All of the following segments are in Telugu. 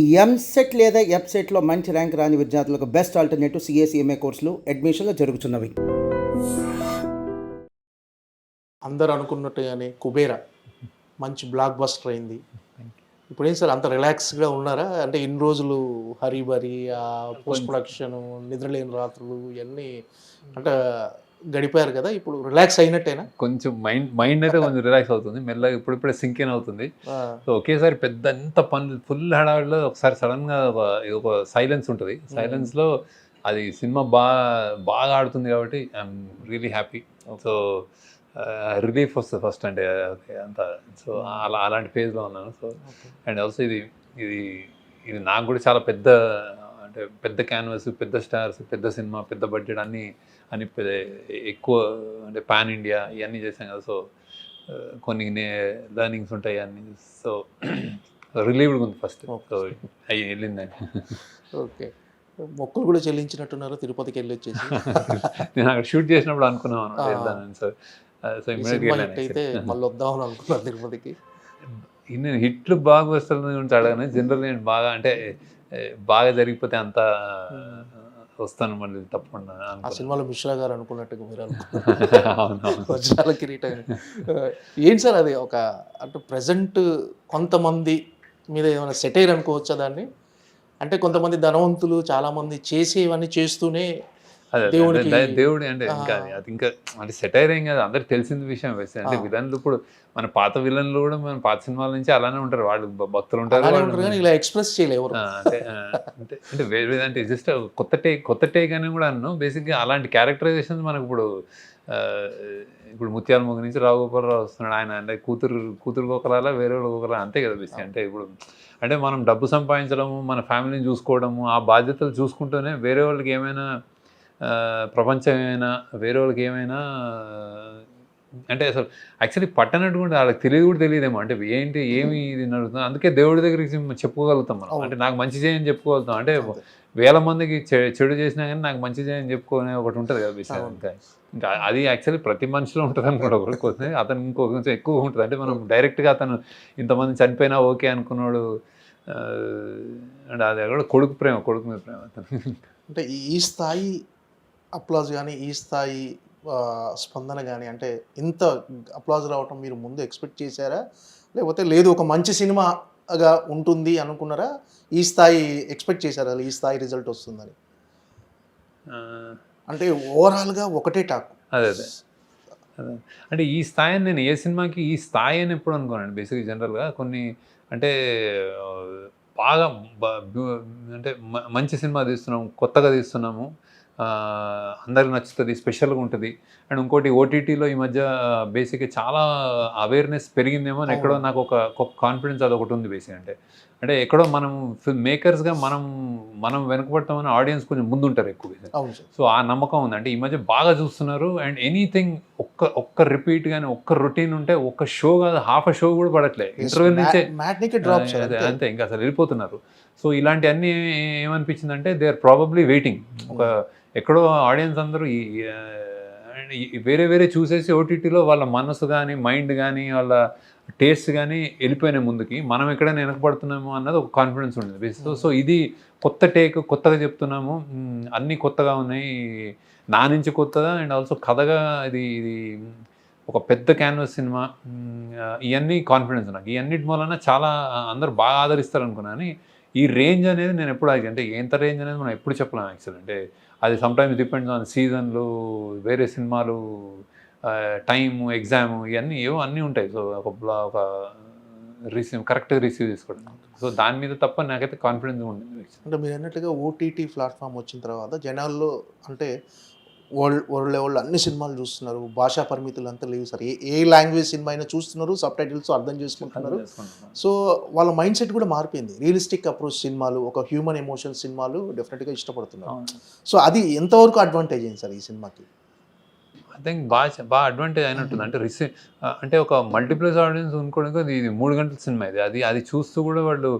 ఈ ఎంసెట్ లేదా ఎఫ్సెట్లో మంచి ర్యాంక్ రాని విద్యార్థులకు బెస్ట్ ఆల్టర్నేటివ్ సిఎస్ఈఎంఏ కోర్సులు అడ్మిషన్లు జరుగుతున్నవి. అందరు అనుకున్నట్టుగానే కుబేరా మంచి బ్లాక్ బస్టర్ అయింది. ఇప్పుడు ఏం సార్ అంత రిలాక్స్గా ఉన్నారా? అంటే ఇన్ని రోజులు హరిబరి ఆ పోస్ట్ ప్రొడక్షన్ నిద్రలేని రాత్రులు ఇవన్నీ అంటే గడిపారు కదా ఇప్పుడు రిలాక్స్ అయినట్టేనా? కొంచెం మైండ్ మైండ్ అయితే కొంచెం రిలాక్స్ అవుతుంది. మెల్లగా ఇప్పుడిప్పుడే సింక్ ఇన్ అవుతుంది. సో ఒకేసారి పెద్ద ఎంత పనులు ఫుల్ హడావిడిలో ఒకసారి సడన్గా ఒక ఒక సైలెన్స్ ఉంటుంది. సైలెన్స్లో అది సినిమా బాగా బాగా ఆడుతుంది కాబట్టి I'm really happy so relief వస్తుంది ఫస్ట్ అంటే అంత. సో అలా అలాంటి ఫేజ్లో ఉన్నాను. సో అండ్ ఆల్సో ఇది ఇది ఇది నాకు కూడా చాలా పెద్ద అంటే పెద్ద క్యాన్వాస్ పెద్ద స్టార్స్ పెద్ద సినిమా పెద్ద బడ్జెట్ అన్నీ అని ఎక్కువ అంటే పాన్ ఇండియా ఇవన్నీ చేసాం కదా. సో కొన్ని లర్నింగ్స్ ఉంటాయి అన్నీ. సో రిలీవ్డ్గా ఉంది ఫస్ట్ సో అయ్యి వెళ్ళిందని ఓకే మొక్కులు కూడా చెల్లించినట్టున్నారు తిరుపతికి వెళ్ళి వచ్చేసి నేను అక్కడ షూట్ చేసినప్పుడు అనుకున్నాను. వెళ్దానని సో అయితే మళ్ళీ వద్దామని అనుకున్నారు తిరుపతికి. నేను హిట్లు బాగా వస్తుంది అడగను. జనరల్ నేను బాగా అంటే బాగా జరిగిపోతే అంత వస్తాను మళ్ళీ తప్పకుండా ఆ. సినిమాలో మిశ్రా గారు అనుకున్నట్టుగా మీరు వజ్రాల కిరీటం. ఏంటి సార్ అది ఒక అంటే ప్రజెంట్ కొంతమంది మీద ఏమైనా సెటైర్ అనుకోవచ్చా దాన్ని? అంటే కొంతమంది ధనవంతులు చాలా మంది చేసేవన్నీ చేస్తూనే దేవుడికి- అంటే దేవుడి అంటే. ఇంకా అది- అది ఇంకా అంటే సెటైర్ ఏం కాదు అందరికి తెలిసిన విషయం వేస్తే అంటే. విలన్లు ఇప్పుడు మన పాత విలన్లు కూడా మన పాత సినిమాల నుంచి అలానే ఉంటారు వాళ్ళు భక్తులు ఉంటారు ఇలా ఎక్స్ప్రెస్ ఆ, అంటే వేరే అంటే జస్ట్ కొత్త టేక్ కొత్త టేక్ అని కూడా అన్నాను బేసిక్గా అలాంటి క్యారెక్టరైజేషన్స్ మనకు ఇప్పుడు ఇప్పుడు ముత్యాల ముగ్గు నుంచి రావు గోపాలరావు వస్తున్నాడు ఆయన అంటే కూతురు కూతురు గోకలాలా వేరే గోకలా అంతే కదా బేసిక్ అంటే ఇప్పుడు అంటే మనం డబ్బు సంపాదించడము మన ఫ్యామిలీని చూసుకోవడము ఆ బాధ్యతలు చూసుకుంటూనే వేరే వాళ్ళకి ఏమైనా ప్రపంచం ఏమైనా వేరే వాళ్ళకి ఏమైనా అంటే అసలు యాక్చువల్లీ పట్టనట్టు కూడా వాళ్ళకి తెలియదు కూడా తెలియదేమో. అంటే ఏంటి ఏమి ఇది నడుస్తుంది? అందుకే దేవుడి దగ్గరికి చెప్పుకోగలుగుతాం మనం. అంటే నాకు మంచి చేయని చెప్పుకోగలుగుతాం. అంటే వేల మందికి చెడు చేసినా కానీ నాకు మంచి చేయని చెప్పుకునే ఒకటి ఉంటుంది కదా విషయం. ఇంకా అది యాక్చువల్లీ ప్రతి మనిషిలో ఉంటుంది అనుకోండి ఒకటి కొంచెం అతను ఇంకో కొంచెం ఎక్కువ ఉంటుంది. అంటే మనం డైరెక్ట్గా అతను ఇంతమంది చనిపోయినా ఓకే అనుకున్నాడు అంటే అది కూడా కొడుకు ప్రేమ కొడుకు మీద ప్రేమ అతను. అంటే ఈ స్థాయి అప్లాజ్ కానీ ఈ స్థాయి స్పందన కానీ అంటే ఇంత అప్లాజ్ రావటం మీరు ముందు ఎక్స్పెక్ట్ చేశారా? లేకపోతే లేదు ఒక మంచి సినిమాగా ఉంటుంది అనుకున్నారా? ఈ స్థాయి ఎక్స్పెక్ట్ చేశారా? ఈ స్థాయి రిజల్ట్ వస్తుందని? అంటే ఓవరాల్గా ఒకటే టాక్. అదే అదే. అంటే ఈ స్థాయిని నేను ఏ సినిమాకి ఈ స్థాయి అని ఎప్పుడు అనుకోనండి. బేసిక్గా జనరల్గా కొన్ని అంటే బాగా అంటే మంచి సినిమా తీస్తున్నాము కొత్తగా తీస్తున్నాము. అందరికి నచ్చుతుంది స్పెషల్గా ఉంటుంది. అండ్ ఇంకోటి ఓటీటీలో ఈ మధ్య బేసిక్గా చాలా అవేర్నెస్ పెరిగిందేమో అని ఎక్కడో నాకు ఒక ఒక కాన్ఫిడెన్స్ అది ఒకటి ఉంది బేసిక్ అంటే. అంటే ఎక్కడో మనం ఫిల్మ్ మేకర్స్గా మనం మనం వెనుకబడతామని ఆడియన్స్ కొంచెం ముందుంటారు ఎక్కువ అవును సార్. సో ఆ నమ్మకం ఉంది అంటే ఈ మధ్య బాగా చూస్తున్నారు. అండ్ ఎనీథింగ్ ఒక్క ఒక్క రిపీట్ కానీ ఒక్క రొటీన్ ఉంటే ఒక్క షో కాదు హాఫ్ అ షో కూడా పడట్లే. ఇంటర్వెల్ నుంచే అంతే. ఇంకా అసలు వెళ్ళిపోతున్నారు. సో ఇలాంటి అన్ని ఏమనిపించింది అంటే దే ఆర్ ప్రాబబ్లీ వెయిటింగ్ ఒక ఎక్కడో ఆడియన్స్ అందరూ వేరే వేరే చూసేసి ఓటీటీలో వాళ్ళ మనసు కానీ మైండ్ కానీ వాళ్ళ టేస్ట్ కానీ వెళ్ళిపోయినాయి ముందుకి మనం ఎక్కడైనా వెనకబడుతున్నామో అన్నది ఒక కాన్ఫిడెన్స్ ఉండేది. సో సో ఇది కొత్త టేక్ కొత్తగా చెప్తున్నాము. మ్, అన్నీ కొత్తగా ఉన్నాయి. నా నుంచి కొత్తగా అండ్ ఆల్సో కథగా ఇది ఇది ఒక పెద్ద క్యాన్వాస్ సినిమా. ఆ, ఇవన్నీ కాన్ఫిడెన్స్ నాకు. ఈ అన్నిటి మూలన చాలా అందరు బాగా ఆదరిస్తారు అనుకున్నాను కానీ ఈ రేంజ్ అనేది నేను ఎప్పుడు ఆగి అంటే ఎంత రేంజ్ అనేది మనం ఎప్పుడు చెప్పలేము యాక్చువల్ అంటే అది సమ్టైమ్స్ డిపెండ్స్ ఆన్ సీజన్లు వేరే సినిమాలు టైం ఎగ్జామ్ ఇవన్నీ ఏవో అన్నీ ఉంటాయి. సో ఒక బ్లా- ఒక రిసీవ్ కరెక్ట్గా రిసీవ్ చేసుకోవడం. సో దాని మీద తప్ప నాకైతే కాన్ఫిడెన్స్ ఉండేది. అంటే మీరు అన్నట్టుగా ఓటీటీ ప్లాట్ఫామ్ వచ్చిన తర్వాత జనాల్లో అంటే వరల్డ్ వరల్డ్ లెవెల్లో అన్ని సినిమాలు చూస్తున్నారు. భాషా పరిమితులు అంతా లేవు సార్. ఏ ఏ లాంగ్వేజ్ సినిమా అయినా చూస్తున్నారు సబ్ టైటిల్స్ అర్థం చేసుకుంటున్నారు. సో వాళ్ళ మైండ్ సెట్ కూడా మారిపోయింది. రియలిస్టిక్ అప్రోచ్ సినిమాలు ఒక హ్యూమన్ ఎమోషన్ సినిమాలు డెఫినెట్గా ఇష్టపడుతున్నారు. సో అది ఎంతవరకు అడ్వాంటేజ్ అయింది సార్ ఈ సినిమాకి? ఐ థింక్ బాగా బాగా అడ్వాంటేజ్ అయినట్టుంది. అంటే రిసీ అంటే ఒక మల్టీప్లెక్స్ ఆడియన్స్ అనుకోవడానికి అది ఇది మూడు గంటల సినిమా ఇది. అది అది చూస్తూ కూడా వాళ్ళు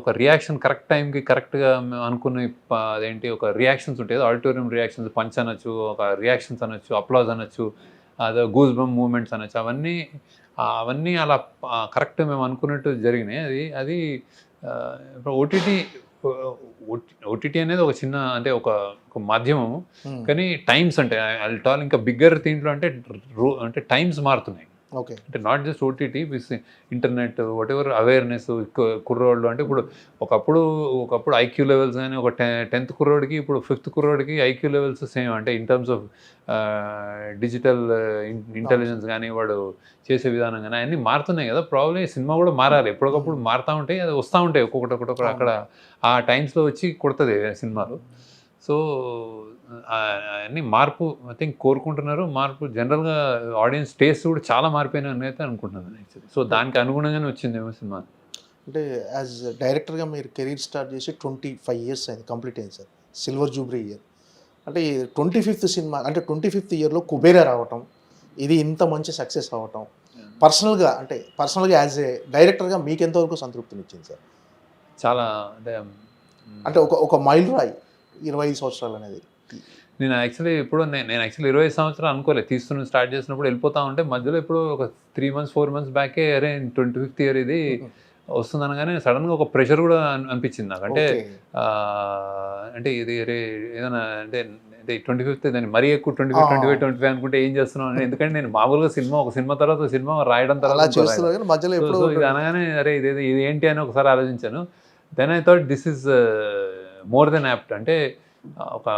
ఒక రియాక్షన్ కరెక్ట్ టైంకి కరెక్ట్గా అనుకున్న అదేంటి ఒక రియాక్షన్స్ ఉంటాయి. ఆడిటోరియం రియాక్షన్స్ పంచ్ అనొచ్చు ఒక రియాక్షన్స్ అనొచ్చు అప్లాజ్ అనొచ్చు అదే గూజ్ బమ్ మూమెంట్స్ అనొచ్చు. అవన్నీ అవన్నీ అలా కరెక్ట్ మేము అనుకున్నట్టు జరిగినాయి. అది అది ఇప్పుడు ఓటీటీ ఓటీటీ అనేది ఒక చిన్న అంటే ఒక ఒక మాధ్యమము. కానీ టైమ్స్ అంటే టాల్ ఇంకా బిగ్గర్ దీంట్లో అంటే రో- అంటే టైమ్స్ మారుతున్నాయి ఓకే. అంటే not just OTT with internet whatever awareness కుర్రోళ్ళు అంటే ఇప్పుడు ఒకప్పుడు ఒకప్పుడు ఐక్యూ లెవెల్స్ కానీ ఒక టె టెన్త్ కుర్రోడికి ఇప్పుడు ఫిఫ్త్ కుర్రోడికి ఐక్యూ లెవెల్స్ సేమ్ అంటే in terms of digital intelligence కానీ వాడు చేసే విధానం కానీ అన్నీ మారుతున్నాయి కదా. ప్రాబ్లమ్ సినిమా కూడా మారాలి. ఎప్పటికప్పుడు మారుతూ ఉంటాయి అది వస్తూ ఉంటాయి ఒక్కొక్కటి ఒక్కొక్కటి అక్కడ ఆ టైమ్స్లో వచ్చి కొడుతుంది సినిమాలు. సో అన్ని మార్పు ఐ థింక్ కోరుకుంటున్నారు. మార్పు జనరల్గా ఆడియన్స్ టేస్ట్ కూడా చాలా మారిపోయినాయని అయితే అనుకుంటున్నాను యాక్చువల్లీ సో దానికి అనుగుణంగానే వచ్చిందేమో సినిమా. అంటే యాజ్ డైరెక్టర్గా మీరు కెరీర్ స్టార్ట్ చేసి ట్వంటీ ఫైవ్ ఇయర్స్ అయింది కంప్లీట్ అయింది సార్. సిల్వర్ జూబ్లీ ఇయర్ అంటే ట్వంటీ ఫిఫ్త్ సినిమా అంటే ట్వంటీ ఫిఫ్త్ ఇయర్లో కుబేరా రావటం ఇది ఇంత మంచి సక్సెస్ అవ్వటం పర్సనల్గా అంటే పర్సనల్గా యాజ్ ఏ డైరెక్టర్గా మీకు ఎంతవరకు సంతృప్తినిచ్చింది సార్? చాలా అంటే అంటే ఒక ఒక మైల్ రాయి ఇరవై ఐదు సంవత్సరాలు అనేది. నేను యాక్చువల్లీ ఇప్పుడు నేను నేను యాక్చువల్లీ ఇరవై సంవత్సరాలు అనుకోలేదు తీస్తున్న స్టార్ట్ చేసినప్పుడు వెళ్ళిపోతా ఉంటే మధ్యలో ఇప్పుడు ఒక త్రీ మంత్స్ ఫోర్ మంత్స్ బ్యాకే అరే ట్వంటీ ఫిఫ్త్ ఇయర్ ఇది వస్తుంది అనగానే సడన్గా ఒక ప్రెషర్ కూడా అన్- అనిపించింది నాకు. అంటే అంటే ఇది రే ఏదైనా అంటే అంటే ట్వంటీ ఫిఫ్త్ దాన్ని మరీ ఎక్కువ twenty five. Twenty five twenty five అనుకుంటే ఏం చేస్తున్నాం అని. ఎందుకంటే నేను మామూలుగా సినిమా ఒక సినిమా తర్వాత సినిమా రాయడం తర్వాత అనగానే అరే ఇది ఇది ఏంటి అని ఒకసారి ఆలోచించాను. Then I thought this is more than apt. అంటే ఒక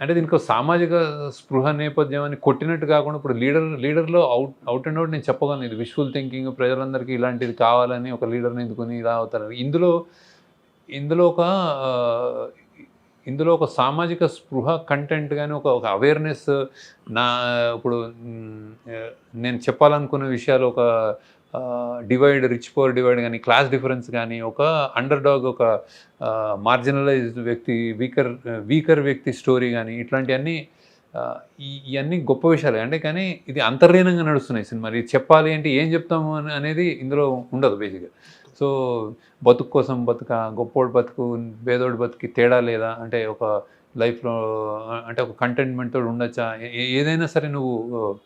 అంటే దీనికి సామాజిక స్పృహ నేపథ్యం అని కొట్టినట్టు కాకుండా ఇప్పుడు లీడర్ లీడర్లో అవుట్ అవుట్ అండ్ అవుట్ నేను చెప్పగలను. ఇది విష్ఫుల్ థింకింగ్ ప్రజలందరికీ ఇలాంటిది కావాలని ఒక లీడర్ని ఎందుకుని ఇలా అవుతారు ఇందులో ఇందులో ఒక ఇందులో ఒక సామాజిక స్పృహ కంటెంట్ కానీ ఒక ఒక అవేర్నెస్ నా ఇప్పుడు నేను చెప్పాలనుకున్న విషయాలు ఒక డివైడ్ రిచ్ పవర్ డివైడ్ కానీ క్లాస్ డిఫరెన్స్ కానీ ఒక అండర్ డాగ్ ఒక మార్జినలైజ్డ్ వ్యక్తి వీకర్ వీకర్ వ్యక్తి స్టోరీ కానీ ఇట్లాంటివన్నీ ఇవన్నీ గొప్ప విషయాలు. అంటే కానీ ఇది అంతర్లీనంగా నడుస్తున్నాయి సినిమా. ఇది చెప్పాలి అంటే ఏం చెప్తాము అని అనేది ఇందులో ఉండదు బేసిక్గా సో బతుకు కోసం బతుక గొప్పోడు బతుకు పేదోడు బతుకి తేడా లేదా? అంటే ఒక లైఫ్లో అంటే ఒక కంటెంట్మెంట్తో ఉండొచ్చా? ఏ- ఏదైనా సరే నువ్వు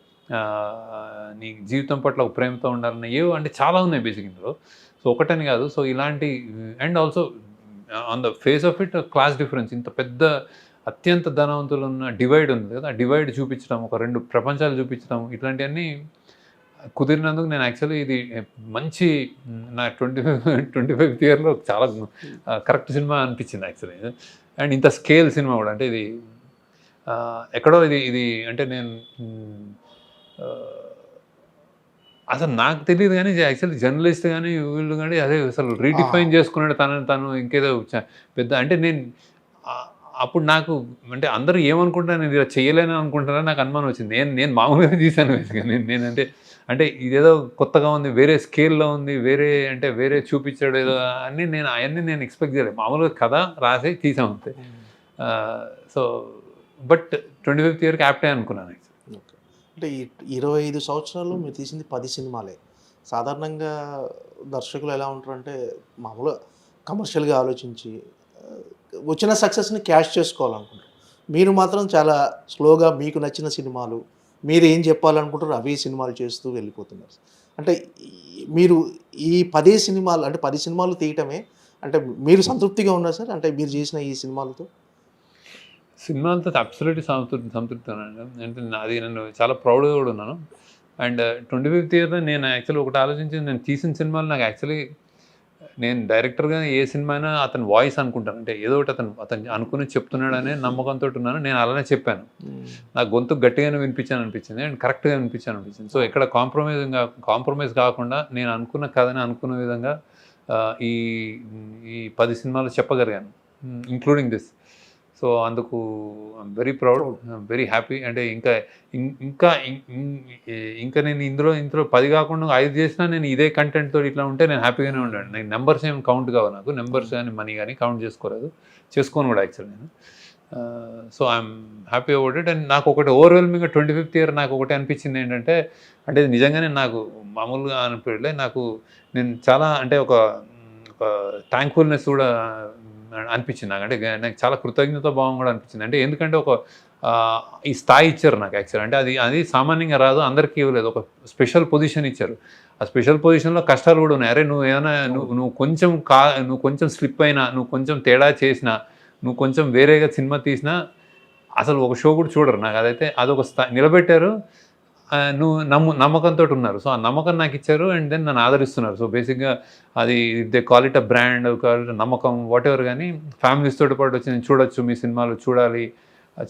నీ జీవితం పట్ల ఒక ప్రేమతో ఉండాలన్న ఏవో అంటే చాలా ఉన్నాయి బేసిక్ ఇందులో. సో ఒకటని కాదు. సో ఇలాంటి and also on the face of it class difference ఇంత పెద్ద అత్యంత ధనవంతులు ఉన్న డివైడ్ ఉంది కదా. ఆ డివైడ్ చూపించడం ఒక రెండు ప్రపంచాలు చూపించడం ఇట్లాంటివన్నీ కుదిరినందుకు నేను యాక్చువల్లీ ఇది మంచి నా ట్వంటీ ఫైవ్ ట్వంటీ ఫైవ్ ఇయర్లో చాలా కరెక్ట్ సినిమా అనిపించింది యాక్చువల్లీ అండ్ ఇంత స్కేల్ సినిమా కూడా అంటే ఇది ఎక్కడో ఇది ఇది అంటే నేను అసలు నాకు తెలియదు కానీ యాక్చువల్లీ జర్నలిస్ట్ కానీ వీళ్ళు కానీ అదే అసలు రీడిఫైన్ చేసుకున్నాడు తనని తను ఇంకేదో పెద్ద అంటే నేను అప్పుడు నాకు అంటే అందరూ ఏమనుకుంటారు నేను ఇలా చేయలేను అనుకుంటారా నాకు అనుమానం వచ్చింది. నేను నేను మామూలుగా తీశాను. నేను నేనంటే అంటే ఇదేదో కొత్తగా ఉంది వేరే స్కేల్లో ఉంది వేరే అంటే వేరే చూపించాడు ఏదో అన్నీ నేను అవన్నీ నేను ఎక్స్పెక్ట్ చేయలేదు. మామూలుగా కథ రాసి తీసాం అంతే. సో బట్ ట్వంటీ ఫిఫ్త్ ఇయర్కి యాప్టే అనుకున్నాను. అంటే ఇరవై ఐదు సంవత్సరాలు మీరు తీసింది పది సినిమాలే. సాధారణంగా దర్శకులు ఎలా ఉంటారంటే మామూలుగా కమర్షియల్గా ఆలోచించి వచ్చిన సక్సెస్ని క్యాష్ చేసుకోవాలనుకుంటారు. మీరు మాత్రం చాలా స్లోగా మీకు నచ్చిన సినిమాలు మీరు ఏం చెప్పాలనుకుంటారో అవే సినిమాలు చేస్తూ వెళ్ళిపోతున్నారు. అంటే మీరు ఈ పదే సినిమాలు అంటే పది సినిమాలు తీయటమే అంటే మీరు సంతృప్తిగా ఉన్నారు సార్ అంటే మీరు చేసిన ఈ సినిమాలతో సినిమాలతో అబ్సల్యూట్లీ సంతృప్తి సంతృప్తి ఉన్నాను అంటే అది నన్ను చాలా ప్రౌడ్గా కూడా ఉన్నాను. అండ్ ట్వంటీ ఫిఫ్త్ ఇయర్ నేను యాక్చువల్లీ ఒకటి ఆలోచించి నేను తీసిన సినిమాలు నాకు యాక్చువల్లీ నేను డైరెక్టర్గా ఏ సినిమా అయినా అతని వాయిస్ అనుకుంటాను. అంటే ఏదో ఒకటి అతను అతను అనుకుని చెప్తున్నాడనే నమ్మకంతో ఉన్నాను. నేను అలానే చెప్పాను. నాకు గొంతు గట్టిగానే వినిపించాను అనిపించింది. అండ్ కరెక్ట్గా వినిపించాను అనిపించింది. సో ఎక్కడ కాంప్రమైజ్ కాంప్రమైజ్ కాకుండా నేను అనుకున్న కథని అనుకున్న విధంగా ఆ, ఈ ఈ పది సినిమాలు చెప్పగలిగాను. ఇంక్లూడింగ్ దిస్ సో అందుకు వెరీ ప్రౌడ్ వెరీ హ్యాపీ అంటే ఇంకా ఇంకా ఇంకా నేను ఇందులో ఇందులో పది కాకుండా ఐదు చేసినా నేను ఇదే కంటెంట్ తోటి ఇట్లా ఉంటే నేను హ్యాపీగానే ఉండాను నాకు నెంబర్స్ ఏం కౌంట్ కావు నాకు. నెంబర్స్ కానీ మనీ కానీ కౌంట్ చేసుకోలేదు. చేసుకోను కూడా యాక్చువల్ నేను. So I'm happy about it and నాకు ఒకటి ఓవర్వెల్మింగ్ ట్వంటీ ఫిఫ్త్ ఇయర్ నాకు ఒకటి అనిపించింది ఏంటంటే అంటే నిజంగానే నాకు మామూలుగా అనిపించలే నాకు నేను చాలా అంటే ఒక ఒక థ్యాంక్ఫుల్నెస్ కూడా అనిపించింది నాకు. అంటే నాకు చాలా కృతజ్ఞత భావం కూడా అనిపించింది. అంటే ఎందుకంటే ఒక ఈ స్థాయి ఇచ్చారు నాకు యాక్చువల్ అంటే అది అది సామాన్యంగా రాదు అందరికీ ఇవ్వలేదు. ఒక స్పెషల్ పొజిషన్ ఇచ్చారు. ఆ స్పెషల్ పొజిషన్లో కష్టాలు కూడా ఉన్నాయి. అరే నువ్వు ఏమైనా నువ్వు నువ్వు కొంచెం కా నువ్వు కొంచెం స్లిప్ అయినా నువ్వు కొంచెం తేడా చేసినా నువ్వు కొంచెం వేరేగా సినిమా తీసినా అసలు ఒక షో కూడా చూడరు. నాకు అదైతే అదొక స్థాయి నిలబెట్టారు. నువ్వు నమ్ము నమ్మకంతో ఉన్నారు. సో ఆ నమ్మకం నాకు ఇచ్చారు అండ్ దెన్ నన్ను ఆదరిస్తున్నారు. సో బేసిక్గా అది దే క్వాలిటీ బ్రాండ్ క్వాలిటీ నమ్మకం వాట్ ఎవర్ కానీ ఫ్యామిలీస్ తోటి పాటు వచ్చి నేను చూడొచ్చు మీ సినిమాలు చూడాలి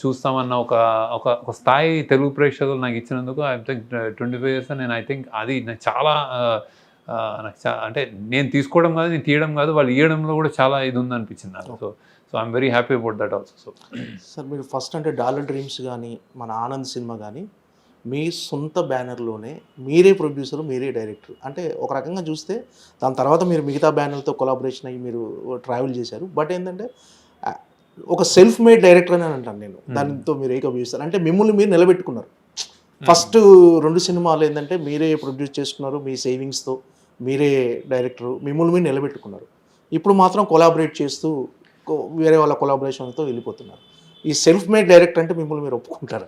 చూస్తామన్న ఒక ఒక ఒక స్థాయి తెలుగు ప్రేక్షకులు నాకు ఇచ్చినందుకు I think twenty five years నేను ఐ థింక్ అది నాకు చాలా నాకు చా అంటే నేను తీసుకోవడం కాదు నేను తీయడం కాదు వాళ్ళు ఇవ్వడంలో కూడా చాలా ఇది ఉందనిపించింది నాకు. So so I'm very happy about that also. So sir మీరు ఫస్ట్ అంటే డాలర్ డ్రీమ్స్ కానీ మన ఆనంద్ సినిమా కానీ మీ సొంత బ్యానర్లోనే మీరే ప్రొడ్యూసర్ మీరే డైరెక్టర్. అంటే ఒక రకంగా చూస్తే దాని తర్వాత మీరు మిగతా బ్యానర్తో కొలాబరేషన్ అయ్యి మీరు ట్రావెల్ చేశారు. బట్ ఏంటంటే ఒక సెల్ఫ్ మేడ్ డైరెక్టర్ అని అంటాను నేను. దానితో మీరు ఏకీభవిస్తారు. అంటే మిమ్మల్ని మీరు నిలబెట్టుకున్నారు. ఫస్ట్ రెండు సినిమాలు ఏంటంటే మీరే ప్రొడ్యూస్ చేసుకున్నారు మీ సేవింగ్స్తో మీరే డైరెక్టర్ మిమ్మల్ని మీరు నిలబెట్టుకున్నారు. ఇప్పుడు మాత్రం కొలాబరేట్ చేస్తూ వేరే వాళ్ళ కొలాబరేషన్తో వెళ్ళిపోతున్నారు. ఈ సెల్ఫ్ మేడ్ డైరెక్టర్ అంటే మిమ్మల్ని మీరు ఒప్పుకుంటారా?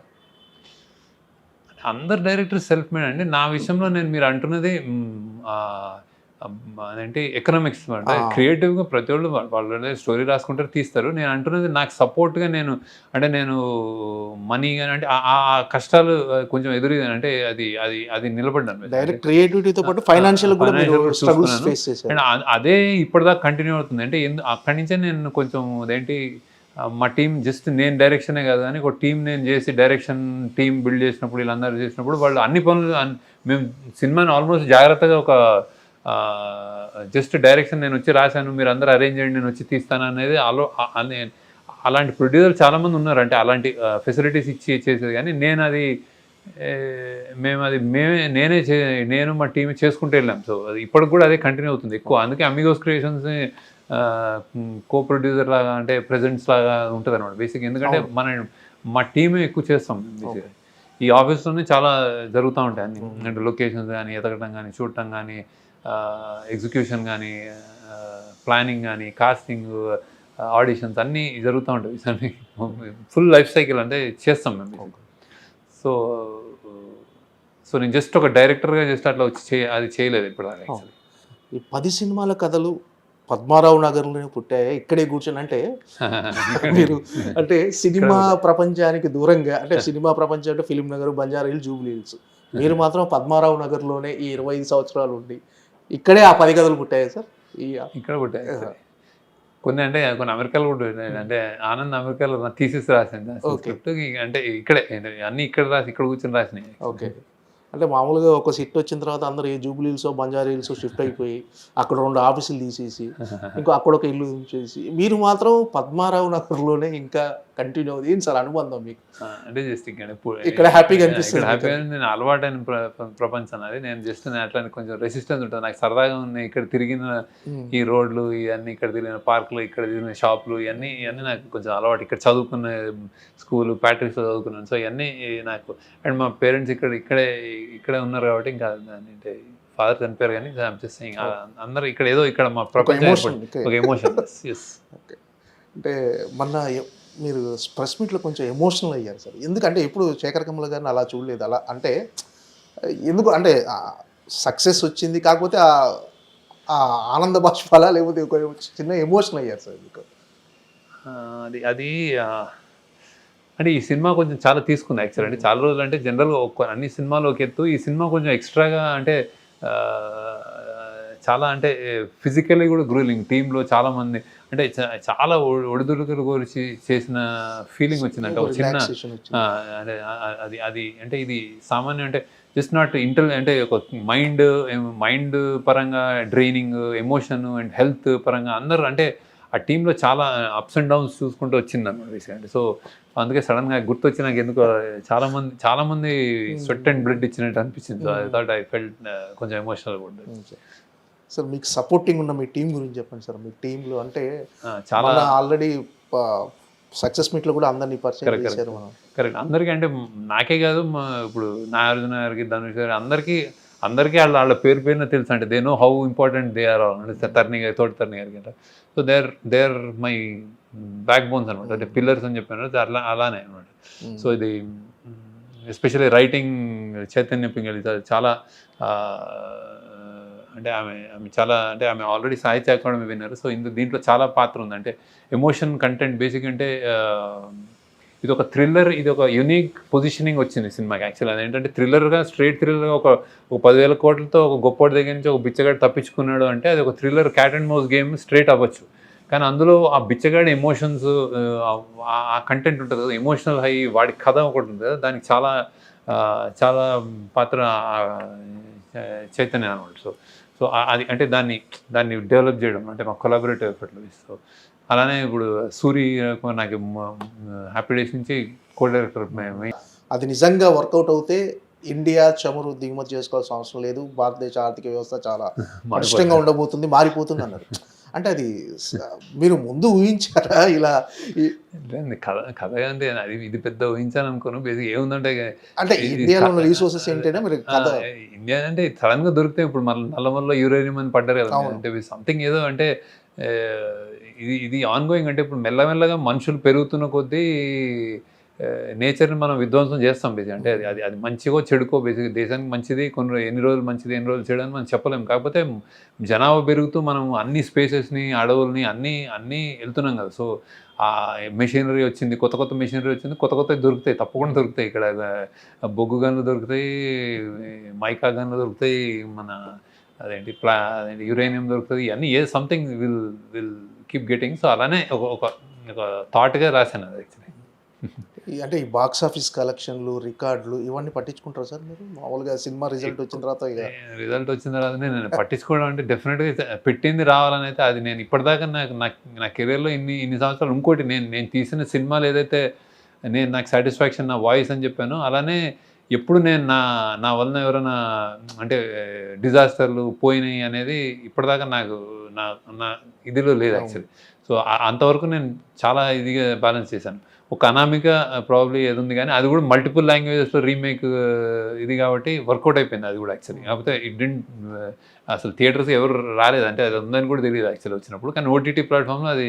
అందరు డైరెక్టర్ సెల్ఫ్ మేడ్ అండి. నా విషయంలో నేను మీరు అంటున్నది అదేంటి ఎకనామిక్స్ అంటే. క్రియేటివ్గా ప్రతి వాళ్ళు వాళ్ళ- స్టోరీ రాసుకుంటారు తీస్తారు. నేను అంటున్నది నాకు సపోర్ట్గా నేను అంటే నేను మనీ కానీ అంటే ఆ- కష్టాలు కొంచెం ఎదురు అంటే అది అది అది నిలబడ్డాను డైరెక్ట్ క్రియేటివిటీతో పాటు ఫైనాన్షియల్ అండ్ అదే ఇప్పటిదాకా కంటిన్యూ అవుతుంది. అంటే అక్కడి నుంచే నేను కొంచెం అదేంటి మా టీం జస్ట్ నేను డైరెక్షనే కాదు కానీ ఒక టీం నేను చేసి డైరెక్షన్ టీం బిల్డ్ చేసినప్పుడు వీళ్ళందరూ చేసినప్పుడు వాళ్ళు అన్ని పనులు మేము సినిమాని ఆల్మోస్ట్ జాగ్రత్తగా ఒక జస్ట్ డైరెక్షన్ నేను వచ్చి రాశాను మీరు అందరూ అరేంజ్ చేయండి నేను వచ్చి తీస్తాను అనేది అలో అనే అలాంటి ప్రొడ్యూసర్ చాలామంది ఉన్నారు. అంటే అలాంటి ఫెసిలిటీస్ ఇచ్చి చేసేది కానీ నేను అది మేము అది మేమే నేనే చే నేను మా టీమే చేసుకుంటూ వెళ్ళాం. సో అది ఇప్పటికి కూడా అదే కంటిన్యూ అవుతుంది. ఎక్కువ అందుకే అమిగోస్ క్రియేషన్స్ కో ప్రొడ్యూసర్ లాగా అంటే ప్రెజెంట్స్ లాగా ఉంటుంది అనమాట బేసిక్ ఎందుకంటే మన మా టీమే ఎక్కువ చేస్తాం. ఈ ఆఫీస్లోనే చాలా జరుగుతూ ఉంటాయి అన్ని. అంటే లొకేషన్స్ కానీ ఎతకడం కానీ చూడటం కానీ ఎగ్జిక్యూషన్ కానీ ప్లానింగ్ కానీ కాస్టింగ్ ఆడిషన్స్ అన్నీ జరుగుతూ ఉంటాయి. ఫుల్ లైఫ్ సైకిల్ అంటే చేస్తాం మేము సో సో నేను జస్ట్ ఒక డైరెక్టర్గా జస్ట్ అట్లా వచ్చి అది చేయలేదు ఇప్పుడు ఈ పది సినిమాల కథలు పద్మారావు నగర్లోనే పుట్టాయి? ఇక్కడే కూర్చొని అంటే మీరు అంటే సినిమా ప్రపంచానికి దూరంగా అంటే సినిమా ప్రపంచం అంటే film Nagar Banjara hills jubilee hills. మీరు మాత్రం పద్మారావు నగర్లోనే ఈ ఇరవై ఐదు సంవత్సరాలు ఉండి ఇక్కడే ఆ పది కథలు పుట్టాయి సార్? ఈ ఇక్కడ కూడా కొన్ని అంటే కొన్ని అమెరికాలో కూడా ఉన్నాయి. అంటే ఆనంద్ అమెరికాలో థీసిస్ రాసింది. అంటే ఇక్కడే అన్ని ఇక్కడ రాసి ఇక్కడ కూర్చొని రాసినాయి. ఓకే అంటే మామూలుగా ఒక సిట్ వచ్చిన తర్వాత అందరూ ఏ jubilee hills Banjara hills shift అయిపోయి అక్కడ రెండు ఆఫీసులు తీసేసి ఇంకో అక్కడ ఒక ఇల్లు చేసి మీరు మాత్రం పద్మారావు నగర్లోనే ఇంకా కంటిన్యూ అవుతుంది సార్ అనుబంధం మీకు? అంటే జస్ట్ ఇక్కడ ఇప్పుడు- ఇక్కడ happy గా అనిపిస్తుంది హ్యాపీగా నేను అలవాటైన ప్ర- ప్ర- ప్రపంచం అది నేను జస్ట్ అట్లా కొంచెం రెసిస్టెన్స్ ఉంటుంది నాకు సరదాగా ఉన్నాయి ఇక్కడ తిరిగిన ఈ రోడ్లు ఇవన్నీ ఇక్కడ తిరిగిన పార్కులు ఇక్కడ తిరిగిన షాపులు ఇవన్నీ ఇవన్నీ నాకు కొంచెం అలవాటు. ఇక్కడ చదువుకున్న స్కూల్ ప్యాట్రిక్స్లో చదువుకున్నాను. సో ఇవన్నీ నాకు అండ్ మా పేరెంట్స్ ఇక్కడ ఇక్కడే ఇక్కడే ఉన్నారు కాబట్టి ఇంకా అంటే ఫాదర్ చనిపోయారు కానీ జస్ట్ అందరూ ఇక్కడ ఏదో ఇక్కడ మా ప్రపంచం. ఒక ఎమోషన్ ఎస్ అంటే మొన్న ఎ- మీరు ప్రెస్ మీట్లో కొంచెం ఎమోషనల్ అయ్యారు సార్. ఎందుకంటే ఎప్పుడు శేఖర్ కమల గారిని అలా చూడలేదు. అలా అంటే ఎందుకు అంటే సక్సెస్ వచ్చింది కాకపోతే ఆ- ఆ ఆనంద బాష్పాలా లేకపోతే ఒక చిన్న ఎమోషనల్ అయ్యారు సార్ మీకు. అది అది అంటే ఈ సినిమా కొంచెం చాలా తీసుకుంది యాక్చువల్ అంటే చాలా రోజులు అంటే జనరల్గా ఒక అన్ని సినిమాలు ఒక ఎత్తు ఈ సినిమా కొంచెం ఎక్స్ట్రాగా అంటే చాలా అంటే ఫిజికల్లీ కూడా గ్రూలింగ్ టీంలో చాలామంది అంటే చాలా ఒడిదుడుకులు గురించి చేసిన ఫీలింగ్ వచ్చిందంటే. ఒక చిన్న అది అది అంటే ఇది సామాన్యం అంటే జస్ట్ నాట్ ఇంటర్ అంటే ఒక మైండ్ మైండ్ పరంగా డ్రైనింగ్ ఎమోషన్ అండ్ హెల్త్ పరంగా అందరూ అంటే ఆ టీంలో చాలా అప్స్ అండ్ డౌన్స్ చూసుకుంటూ వచ్చింది అనమాట సో అందుకే సడన్గా గుర్తొచ్చి నాకు ఎందుకు చాలా మంది చాలా మంది స్వెట్ అండ్ బ్లడ్ ఇచ్చినట్టు అనిపించింది. So I thought I felt కొంచెం ఎమోషనల్ కూడా సార్ మీకు సపోర్టింగ్ ఉన్న మీ టీం గురించి చెప్పండి సార్. మీ టీంలో అంటే చాలా ఆల్రెడీ సక్సెస్ మీట్లో కూడా అందరినీ పరిచయం. చేశారు మనం. కరెక్ట్ అందరికీ అంటే నాకే కాదు మా ఇప్పుడు నాగార్జున గారికి ధనుష్ గారికి అందరికీ అందరికీ వాళ్ళ వాళ్ళ పేరు పేరున తెలుసు అంటే they know how important they are అంటే తర్ని గారి తోటి తర్ని గారికి అంటే. So they are they are my backbones అనమాట అంటే పిల్లర్స్ అని చెప్పాను అలా అలానే అనమాట సో ఇది ఎస్పెషల్లీ రైటింగ్ చైతన్య పింగళి చాలా అంటే ఆమె ఆమె చాలా అంటే ఆమె ఆల్రెడీ సాహిత్య అకాడమీ విన్నారు సో ఇందు దీంట్లో చాలా పాత్ర ఉంది. అంటే ఎమోషన్ కంటెంట్ బేసిక్ అంటే ఇది ఒక థ్రిల్లర్ ఇది ఒక యూనిక్ పొజిషనింగ్ వచ్చింది సినిమాకి యాక్చువల్ ఏంటంటే థ్రిల్లర్గా స్ట్రేట్ థ్రిల్లర్గా ఒక ఒక పదివేల కోట్లతో ఒక గొప్పటి దగ్గర నుంచి ఒక బిచ్చగాడు తప్పించుకున్నాడు అంటే అది ఒక thriller cat and mouse game straight అవ్వచ్చు. కానీ అందులో ఆ బిచ్చగాడి ఎమోషన్స్ ఆ కంటెంట్ ఉంటుంది కదా ఎమోషనల్ హై వాడి కథ ఒకటి ఉంటుంది కదా దానికి చాలా చాలా పాత్ర చైతన్య అనమాట సో సో అది అంటే దాన్ని దాన్ని డెవలప్ చేయడం అంటే మా కొలాబరేటివ్ ఎఫర్ట్లో సో అలానే ఇప్పుడు సూరి నాకు హ్యాపీ డేస్ నుంచి కో డైరెక్టర్ అది నిజంగా వర్కౌట్ అవుతే ఇండియా చమురు దిగుమతి చేసుకోవాల్సిన అవసరం లేదు. భారతదేశ ఆర్థిక వ్యవస్థ చాలా పటిష్టంగా ఉండబోతుంది మారిపోతుంది అన్నారు. అంటే అది మీరు ముందు ఊహించారా? ఇలా కథ కథ అంటే అది ఇది పెద్ద ఊహించాను అనుకోను బేసిక్ ఏముందంటే అంటే ఇండియాలో ఉన్న రీసోర్సెస్ ఏంటంటే మీరు కథ. ఇండియా అంటే సడన్గా దొరికితే ఇప్పుడు మన నల్లమల్లో యూరేనియం అని పడ్డారు కదా. అంటే సంథింగ్ ఏదో అంటే ఇది ఇది ఆన్ గోయింగ్ అంటే ఇప్పుడు మెల్లమెల్లగా మనుషులు పెరుగుతున్న కొద్దీ నేచర్ని మనం విధ్వంసం చేస్తాం బేసిక్ అంటే అది అది అది మంచిగో చెడుకో బేసిక్ దేశానికి మంచిది కొన్ని ఎన్ని రోజులు మంచిది ఎన్ని రోజులు చెడు అని మనం చెప్పలేము కాకపోతే జనాభా పెరుగుతూ మనం అన్ని స్పేసెస్ని అడవుల్ని అన్నీ అన్నీ వెళ్తున్నాం కదా. సో ఆ మెషినరీ వచ్చింది కొత్త కొత్త మెషినరీ వచ్చింది కొత్త కొత్త దొరుకుతాయి తప్పకుండా దొరుకుతాయి. ఇక్కడ బొగ్గు గన్లు దొరుకుతాయి మైకా గన్లు దొరుకుతాయి మన అదేంటి ప్లా అదేంటి యురేనియం దొరుకుతుంది ఇవన్నీ ఏ something will will keep getting so అలానే ఒక ఒక ఒక థాట్గా రాశాను అది యాక్చువల్లీ అంటే ఈ బాక్స్ ఆఫీస్ కలెక్షన్లు రికార్డులు ఇవన్నీ పట్టించుకుంటారా సార్ మీరు? మామూలుగా సినిమా రిజల్ట్ వచ్చిన తర్వాత రిజల్ట్ వచ్చిన తర్వాత నేను పట్టించుకోవడం అంటే డెఫినెట్గా పెట్టింది రావాలని అయితే అది నేను ఇప్పటిదాకా నాకు నాకు నా కెరీర్లో ఇన్ని ఇన్ని సంవత్సరాలు ఇంకోటి నేను నేను తీసిన సినిమాలు ఏదైతే నేను నాకు సాటిస్ఫాక్షన్ నా వాయిస్ అని చెప్పాను అలానే ఎప్పుడు నేను నా నా వలన ఎవరైనా అంటే డిజాస్టర్లు పోయినాయి అనేది ఇప్పటిదాకా నాకు నా నా ఇదిలో లేదు యాక్చువల్లీ సో అంతవరకు నేను చాలా ఇదిగా బ్యాలెన్స్ చేశాను. ఒక అనామిక ప్రాబ్లీ ఏది ఉంది కానీ అది కూడా మల్టిపుల్ లాంగ్వేజెస్లో రీమేక్ ఇది కాబట్టి వర్కౌట్ అయిపోయింది అది కూడా యాక్చువల్లీ కాకపోతే ఇట్ డింట్ అసలు థియేటర్స్ ఎవరు రాలేదు. అంటే అది ఉందని కూడా తెలియదు యాక్చువల్లీ వచ్చినప్పుడు. కానీ ఓటీటీ ప్లాట్ఫామ్లో అది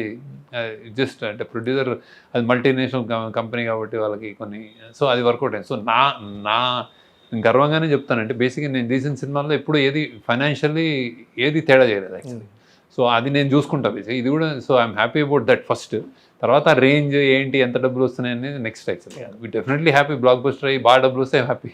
జస్ట్ అంటే ప్రొడ్యూసర్ అది మల్టీనేషనల్ కంపెనీ కాబట్టి వాళ్ళకి కొన్ని సో అది వర్కౌట్ అయింది. సో నా నా గర్వంగానే చెప్తానంటే బేసిక్గా నేను తీసిన సినిమాల్లో ఎప్పుడు ఏది ఫైనాన్షియల్లీ ఏది తేడా చేయలేదు యాక్చువల్లీ సో అది నేను చూసుకుంటా బేసిక్ ఇది కూడా so I'm happy about that first తర్వాత రేంజ్ ఏంటి ఎంత డబ్బులు వస్తున్నాయి అనేది next actually definitely happy blockbuster అయ్యి బాగా డబ్బులు వస్తే హ్యాపీ